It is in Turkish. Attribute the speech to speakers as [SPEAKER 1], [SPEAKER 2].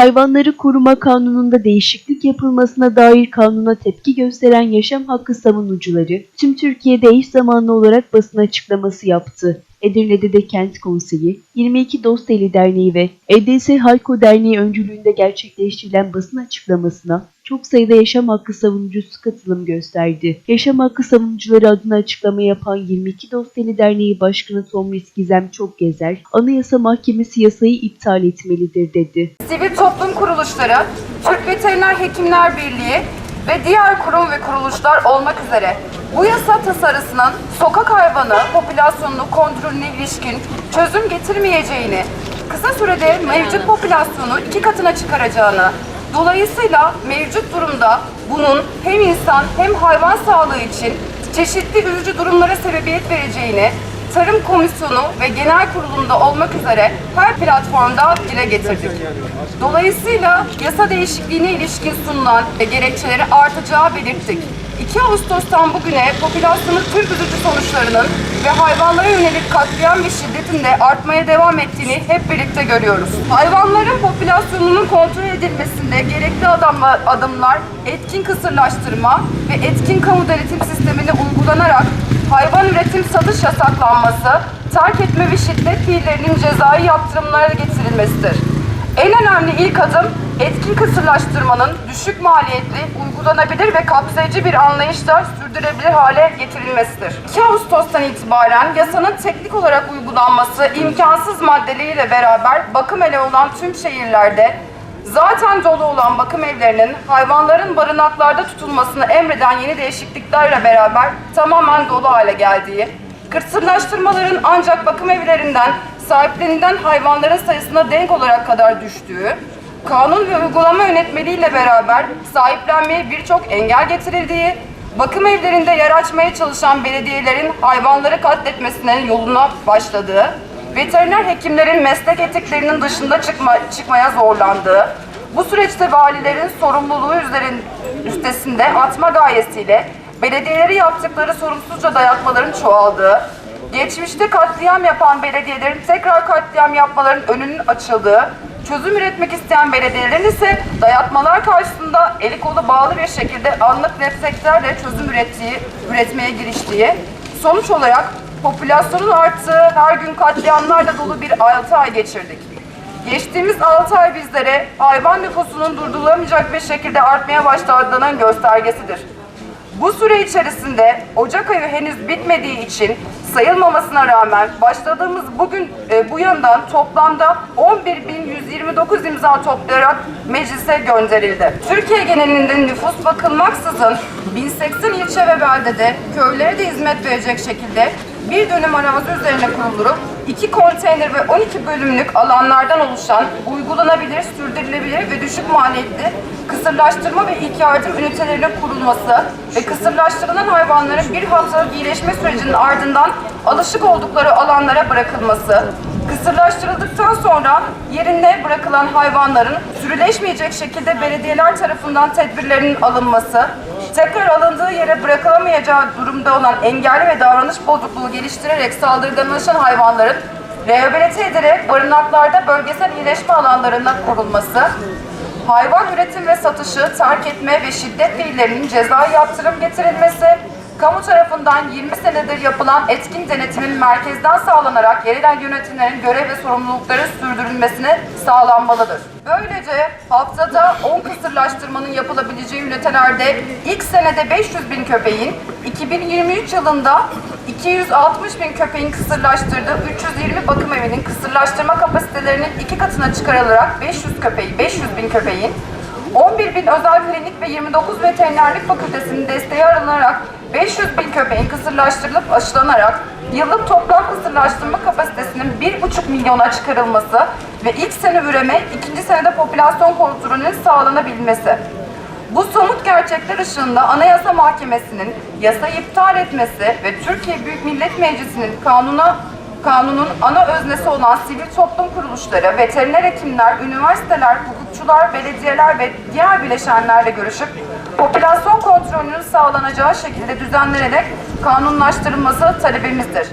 [SPEAKER 1] Hayvanları Koruma Kanunu'nda değişiklik yapılmasına dair kanuna tepki gösteren yaşam hakkı savunucuları tüm Türkiye'de eş zamanlı olarak basın açıklaması yaptı. Edirne'de de Kent Konseyi, 22 Dosteli Derneği ve EDS Halko Derneği öncülüğünde gerçekleştirilen basın açıklamasına çok sayıda yaşam hakkı savunucusu katılım gösterdi. Yaşam hakkı savunucuları adına açıklama yapan 22 Dosteli Derneği Başkanı Tomris Gizem Çokgezer, Anayasa Mahkemesi yasayı iptal etmelidir dedi.
[SPEAKER 2] Sivil toplum kuruluşları, Türk Veteriner Hekimler Birliği ve diğer kurum ve kuruluşlar olmak üzere bu yasa tasarısının sokak hayvanı popülasyonunu kontrolüne ilişkin çözüm getirmeyeceğini, kısa sürede mevcut popülasyonu iki katına çıkaracağını, dolayısıyla mevcut durumda bunun hem insan hem hayvan sağlığı için çeşitli üzücü durumlara sebebiyet vereceğini, Tarım Komisyonu ve Genel Kurulu'nda olmak üzere her platformda dile getirdik. Dolayısıyla yasa değişikliğine ilişkin sunulan gerekçeleri artacağı belirttik. 2 Ağustos'tan bugüne popülasyonun tüm üzücü sonuçlarının ve hayvanlara yönelik katliam ve şiddetin de artmaya devam ettiğini hep birlikte görüyoruz. Hayvanların popülasyonunun kontrol edilmesinde gerekli adımlar etkin kısırlaştırma ve etkin kamu denetim sistemini uygulanarak hayvan üretim satış yasaklanması, terk etme ve şiddet fiillerinin cezai yaptırımlara getirilmesidir. En önemli ilk adım etkin kısırlaştırmanın düşük maliyetli, uygulanabilir ve kapsayıcı bir anlayışla sürdürülebilir hale getirilmesidir. 2 Ağustos'tan itibaren yasanın teknik olarak uygulanması imkansız maddeleriyle beraber bakım ele olan tüm şehirlerde zaten dolu olan bakım evlerinin hayvanların barınaklarda tutulmasını emreden yeni değişikliklerle beraber tamamen dolu hale geldiği, kısırlaştırmaların ancak bakım evlerinden sahiplenilen hayvanların sayısına denk olarak kadar düştüğü, kanun ve uygulama yönetmeliğiyle beraber sahiplenmeye birçok engel getirildiği, bakım evlerinde yer açmaya çalışan belediyelerin hayvanları katletmesinin yoluna başladığı, veteriner hekimlerin meslek etiklerinin dışında çıkma, çıkmaya zorlandığı, bu süreçte valilerin sorumluluğu üzerin, üstesinde atma gayesiyle belediyeleri yaptıkları sorumsuzca dayatmaların çoğaldığı, geçmişte katliam yapan belediyelerin tekrar katliam yapmaların önünün açıldığı, çözüm üretmek isteyen belediyelerin ise dayatmalar karşısında eli kolu bağlı bir şekilde anlık reflekslerle çözüm ürettiği, üretmeye giriştiği, sonuç olarak popülasyonun arttığı, her gün katliamlarla dolu bir 6 ay geçirdik. Geçtiğimiz 6 ay bizlere hayvan nüfusunun durdurulamayacak bir şekilde artmaya başladığının göstergesidir. Bu süre içerisinde Ocak ayı henüz bitmediği için sayılmamasına rağmen başladığımız bugün e, bu yandan toplamda 11.129 imza toplayarak meclise gönderildi. Türkiye genelinde nüfus bakılmaksızın 1080 ilçe ve beldede köylere de hizmet verecek şekilde bir dönüm arazi üzerine kurulup iki konteyner ve 12 bölümlük alanlardan oluşan uygulanabilir, sürdürülebilir ve düşük maliyetli kısırlaştırma ve ilk yardım ünitelerinin kurulması ve kısırlaştırılan hayvanların bir haftalık iyileşme sürecinin ardından alışık oldukları alanlara bırakılması, kısırlaştırıldıktan sonra yerine bırakılan hayvanların sürüleşmeyecek şekilde belediyeler tarafından tedbirlerinin alınması, tekrar alındığı yere bırakılamayacağı durumda olan engelli ve davranış bozukluğu geliştirerek saldırganlaşan hayvanların rehabilite ederek barınaklarda bölgesel iyileşme alanlarına korunması, hayvan üretim ve satışı, terk etme ve şiddet fiillerinin cezai yaptırım getirilmesi, kamu tarafından 20 senedir yapılan etkin denetimin merkezden sağlanarak yerel yönetimlerin görev ve sorumlulukları sürdürülmesine sağlanmalıdır. Böylece haftada 10 kısırlaştırmanın yapılabileceği ünitelerde ilk senede 500 bin köpeğin, 2023 yılında 260 bin köpeğin kısırlaştırdığı 320 bakım evinin kısırlaştırma kapasitelerinin iki katına çıkarılarak 500 köpeği, 500 bin köpeğin, 11 bin özel klinik ve 29 veterinerlik fakültesinin desteği alınarak 500 bin köpeğin kısırlaştırılıp aşılanarak yıllık toplam kısırlaştırma kapasitesinin 1,5 milyona çıkarılması ve ilk sene üreme, ikinci senede popülasyon kontrolünün sağlanabilmesi. Bu somut gerçekler ışığında Anayasa Mahkemesi'nin yasayı iptal etmesi ve Türkiye Büyük Millet Meclisi'nin kanuna kanunun ana öznesi olan sivil toplum kuruluşları, veteriner hekimler, üniversiteler, hukukçular, belediyeler ve diğer bileşenlerle görüşüp popülasyon kontrolünün sağlanacağı şekilde düzenlenerek kanunlaştırılması talebimizdir.